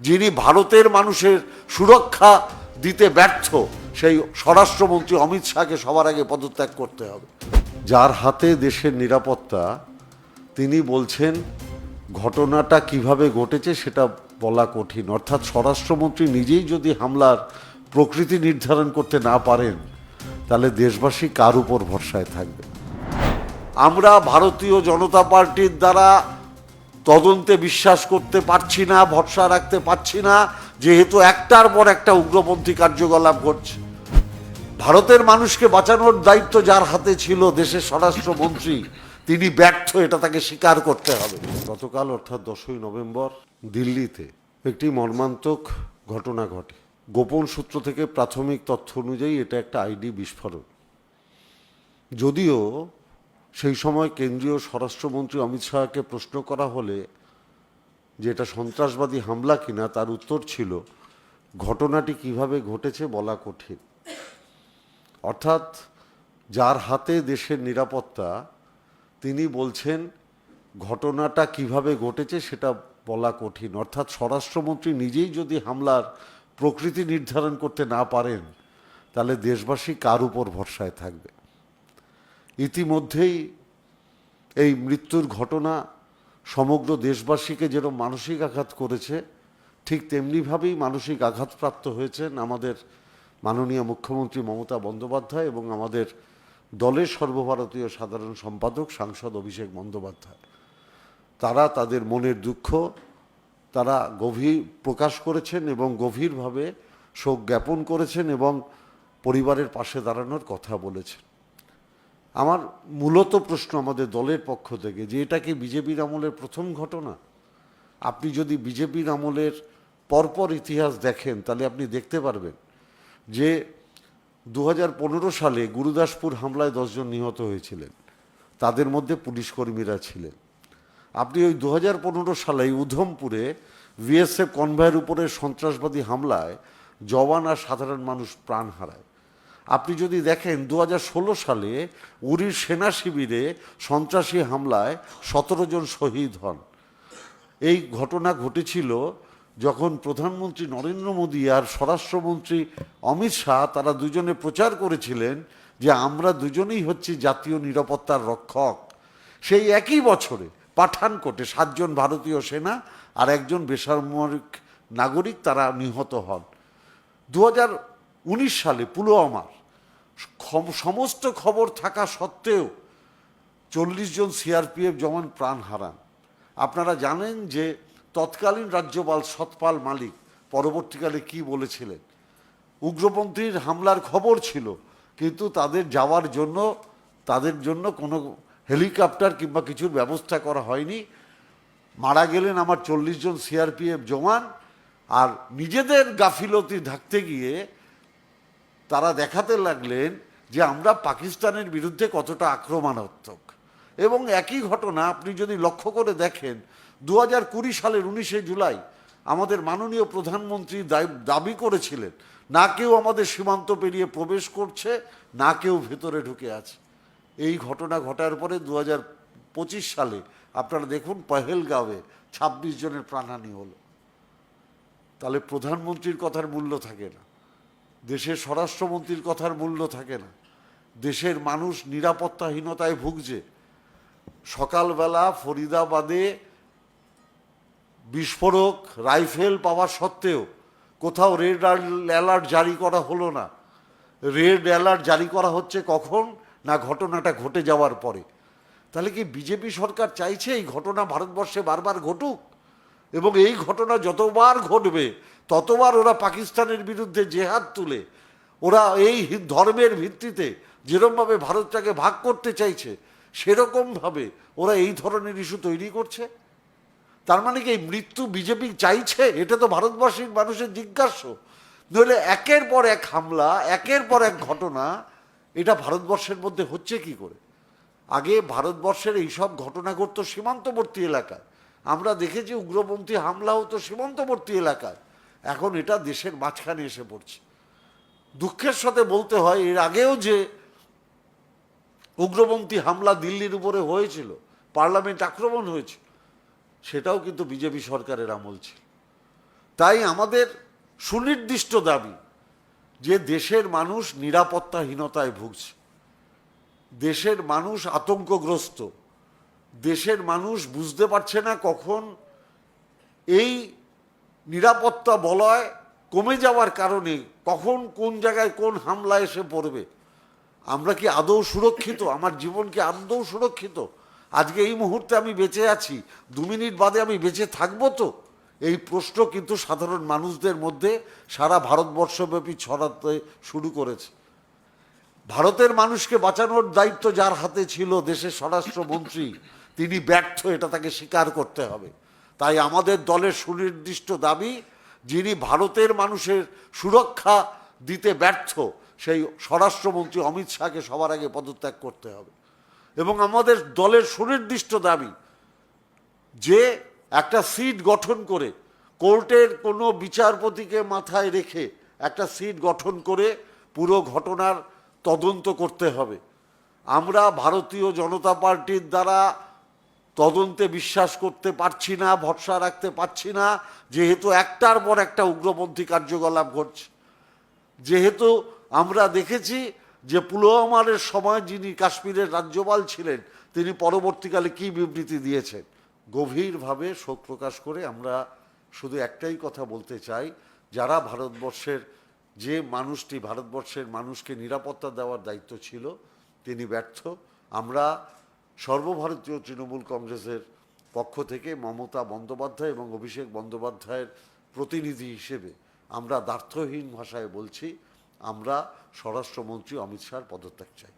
যিনি ভারতের মানুষের সুরক্ষা দিতে ব্যর্থ, সেই স্বরাষ্ট্রমন্ত্রী অমিত শাহকে সবার আগে পদত্যাগ করতে হবে। যার হাতে দেশের নিরাপত্তা, তিনি বলছেন, ঘটনাটা কীভাবে ঘটেছে সেটা বলা কঠিন। অর্থাৎ স্বরাষ্ট্রমন্ত্রী নিজেই যদি হামলার প্রকৃতি নির্ধারণ করতে না পারেন, তাহলে দেশবাসী কার উপর ভরসায় থাকবে? আমরা ভারতীয় জনতা পার্টির দ্বারা তদন্তে বিশ্বাস করতে পারছি না, ভরসা রাখতে পারছি না, যেহেতু একটার পর একটা উগ্রপন্থী কার্যকলাপ ঘটছে। ভারতের মানুষকে বাঁচানোর দায়িত্ব যার হাতে ছিল দেশের স্বরাষ্ট্রমন্ত্রী, তিনি ব্যর্থ, এটা তাকে স্বীকার করতে হবে। গতকাল, অর্থাৎ দশই নভেম্বর, দিল্লিতে একটি মর্মান্তক ঘটনা ঘটে। গোপন সূত্র থেকে প্রাথমিক তথ্য অনুযায়ী এটা একটা আইডি বিস্ফোরণ। যদিও সেই সময় কেন্দ্রীয় স্বরাষ্ট্রমন্ত্রী অমিত শাহকে প্রশ্ন করা হলে যে এটা সন্ত্রাসবাদী হামলা কিনা তার উত্তর ছিল, ঘটনাটি কীভাবে ঘটেছে বলা কঠিন। অর্থাৎ যার হাতে দেশের নিরাপত্তা, তিনি বলছেন ঘটনাটা কীভাবে ঘটেছে সেটা বলা কঠিন। অর্থাৎ স্বরাষ্ট্রমন্ত্রী নিজেই যদি হামলার প্রকৃতি নির্ধারণ করতে না পারেন, তাহলে দেশবাসী কার উপর ভরসায় থাকবে? ইতিমধ্যেই এই মৃত্যুর ঘটনা সমগ্র দেশবাসীকে যেরকম মানসিক আঘাত করেছে, ঠিক তেমনিভাবেই মানসিক আঘাতপ্রাপ্ত হয়েছেন আমাদের মাননীয় মুখ্যমন্ত্রী মমতা বন্দ্যোপাধ্যায় এবং আমাদের দলের সর্বভারতীয় সাধারণ সম্পাদক, সাংসদ অভিষেক বন্দ্যোপাধ্যায়। তারা তাদের মনের দুঃখ, তারা গভীর প্রকাশ করেছেন এবং গভীরভাবে শোক জ্ঞাপন করেছেন এবং পরিবারের পাশে দাঁড়ানোর কথা বলেছেন। আমার মূলত প্রশ্ন আমাদের দলের পক্ষ থেকে যে এটা কি বিজেপির আমলের প্রথম ঘটনা? আপনি যদি বিজেপির আমলের পরপর ইতিহাস দেখেন, তাহলে আপনি দেখতে পারবেন যে দু হাজার পনেরো সালে গুরুদাসপুর হামলায় দশজন নিহত হয়েছিলেন। তাদের মধ্যে পুলিশ কর্মীরা ছিলেন। আপনি ওই দু হাজার সালে উধমপুরে বিএসএফ কনভয়ের উপরে সন্ত্রাসবাদী হামলায় জওয়ান আর সাধারণ মানুষ প্রাণ হারায়। আপনি যদি দেখেন দু হাজার ষোলো সালে উড়ির সেনা শিবিরে সন্ত্রাসী হামলায় সতেরো জন শহীদ হন। এই ঘটনা ঘটেছিল যখন প্রধানমন্ত্রী নরেন্দ্র মোদী আর স্বরাষ্ট্রমন্ত্রী অমিত শাহ তারা দুজনে প্রচার করেছিলেন যে আমরা দুজনেই হচ্ছি জাতীয় নিরাপত্তার রক্ষক। সেই একই বছরে পাঠানকোটে সাতজন ভারতীয় সেনা আর একজন বেসামরিক নাগরিক তারা নিহত হন। দু হাজার উনিশ সালে পুলওয়ামার সমস্ত খবর থাকা সত্ত্বেও চল্লিশ জন সিআরপিএফ জওয়ান প্রাণ হারান। আপনারা জানেন যে তৎকালীন রাজ্যপাল সতপাল মালিক পরবর্তীকালে কি বলেছিলেন? উগ্রপন্থীর হামলার খবর ছিল, কিন্তু তাদের যাওয়ার জন্য, তাদের জন্য কোনো হেলিকপ্টার কিংবা কিছুর ব্যবস্থা করা হয়নি। মারা গেলেন আমার চল্লিশ জন সিআরপিএফ জওয়ান, আর নিজেদের গাফিলতি ঢাকতে গিয়ে তারা দেখাতে লাগলেন যে আমরা পাকিস্তানের বিরুদ্ধে কতটা আক্রমণাত্মক। এবং একই ঘটনা আপনি যদি লক্ষ্য করে দেখেন দু হাজার কুড়ি সালের উনিশে জুলাই আমাদের মাননীয় প্রধানমন্ত্রী দাবি করেছিলেন, না কেউ আমাদের সীমান্ত পেরিয়ে প্রবেশ করছে, না কেউ ভেতরে ঢুকে আছে। এই ঘটনা ঘটার পরে দু হাজার পঁচিশ সালে আপনারা দেখুন পহেলগাঁওয়ে ছাব্বিশ জনের প্রাণহানি হলো। তাহলে প্রধানমন্ত্রীর কথার মূল্য থাকে না। দেশের স্বরাষ্ট্রমন্ত্রীর কথার মূল্য থাকে না। দেশের মানুষ নিরাপত্তাহীনতায় ভুগছে। সকালবেলা ফরিদাবাদে বিস্ফোরক রাইফেল পাওয়া সত্ত্বেও কোথাও রেড অ্যালার্ট জারি করা হলো না। রেড অ্যালার্ট জারি করা হচ্ছে কখন না ঘটনাটা ঘটে যাওয়ার পরে। তাহলে কি বিজেপি সরকার চাইছে এই ঘটনা ভারতবর্ষে বারবার ঘটুক? এবং এই ঘটনা যতবার ঘটবে ততবার ওরা পাকিস্তানের বিরুদ্ধে জেহাদ তুলে, ওরা এই ধর্মের ভিত্তিতে যেরকমভাবে ভারতটাকে ভাগ করতে চাইছে, সেরকমভাবে ওরা এই ধরনের ইস্যু তৈরি করছে। তার মানে কি এই মৃত্যু বিজেপি চাইছে? এটা তো ভারতবর্ষের মানুষের জিজ্ঞাস্য নইলে একের পর এক হামলা, একের পর এক ঘটনা, এটা ভারতবর্ষের মধ্যে হচ্ছে কি করে? আগে ভারতবর্ষের এইসব ঘটনা ঘটতো সীমান্তবর্তী এলাকায়। আমরা দেখেছি উগ্রপন্থী হামলা হতো সীমান্তবর্তী এলাকায়। এখন এটা দেশের মাঝখানে এসে পড়ছে। দুঃখের সাথে বলতে হয়, এর আগেও যে উগ্রপন্থী হামলা দিল্লির উপরে হয়েছিল, পার্লামেন্ট আক্রমণ হয়েছিল সেটাও কিন্তু বিজেপি সরকারের আমল ছিল। তাই আমাদের সুনির্দিষ্ট দাবি যে দেশের মানুষ নিরাপত্তাহীনতায় ভুগছে, দেশের মানুষ আতঙ্কগ্রস্ত, দেশের মানুষ বুঝতে পারছে না কখন এই নিরাপত্তা বলয় কমে যাওয়ার কারণে কখন কোন জায়গায় কোন হামলা এসে পড়বে। আমরা কি আদৌ সুরক্ষিত? আমার জীবন কি আদৌ সুরক্ষিত? আজকে এই মুহূর্তে আমি বেঁচে আছি, দু মিনিট বাদে আমি বেঁচে থাকব তো? এই প্রশ্ন কিন্তু সাধারণ মানুষদের মধ্যে সারা ভারতবর্ষব্যাপী ছড়াতে শুরু করেছে। ভারতের মানুষকে বাঁচানোর দায়িত্ব যার হাতে ছিল দেশের স্বরাষ্ট্রমন্ত্রী, তিনি ব্যর্থ, এটা তাকে স্বীকার করতে হবে। তাই আমাদের দলের সুনির্দিষ্ট দাবি, যিনি ভারতের মানুষের সুরক্ষা দিতে ব্যর্থ, সেই স্বরাষ্ট্রমন্ত্রী অমিত শাহকে সবার আগে পদত্যাগ করতে হবে। এবং আমাদের দলের সুনির্দিষ্ট দাবি, যে একটা সিট গঠন করে, কোর্টের কোনো বিচারপতিকে মাথায় রেখে একটা সিট গঠন করে পুরো ঘটনার তদন্ত করতে হবে। আমরা ভারতীয় জনতা পার্টির দ্বারা তদন্তে বিশ্বাস করতে পারছি না, ভরসা রাখতে পারছি না, যেহেতু একটার পর একটা উগ্রপন্থী কার্যকলাপ ঘটছে। যেহেতু আমরা দেখেছি যে পুলওয়ামারের সময় যিনি কাশ্মীরের রাজ্যপাল ছিলেন, তিনি পরবর্তীকালে কি বিবৃতি দিয়েছেন? গভীরভাবে শোক প্রকাশ করে আমরা শুধু একটাই কথা বলতে চাই, যারা ভারতবর্ষের যে মানুষটি, ভারতবর্ষের মানুষকে নিরাপত্তা দেওয়ার দায়িত্ব ছিল, তিনি ব্যর্থ। আমরা সর্বভারতীয় তৃণমূল কংগ্রেসের পক্ষ থেকে মমতা বন্দ্যোপাধ্যায় এবং অভিষেক বন্দ্যোপাধ্যায়ের প্রতিনিধি হিসেবে আমরা দ্বার্থহীন ভাষায় বলছি, আমরা স্বরাষ্ট্রমন্ত্রী অমিত শাহর পদত্যাগ চাই।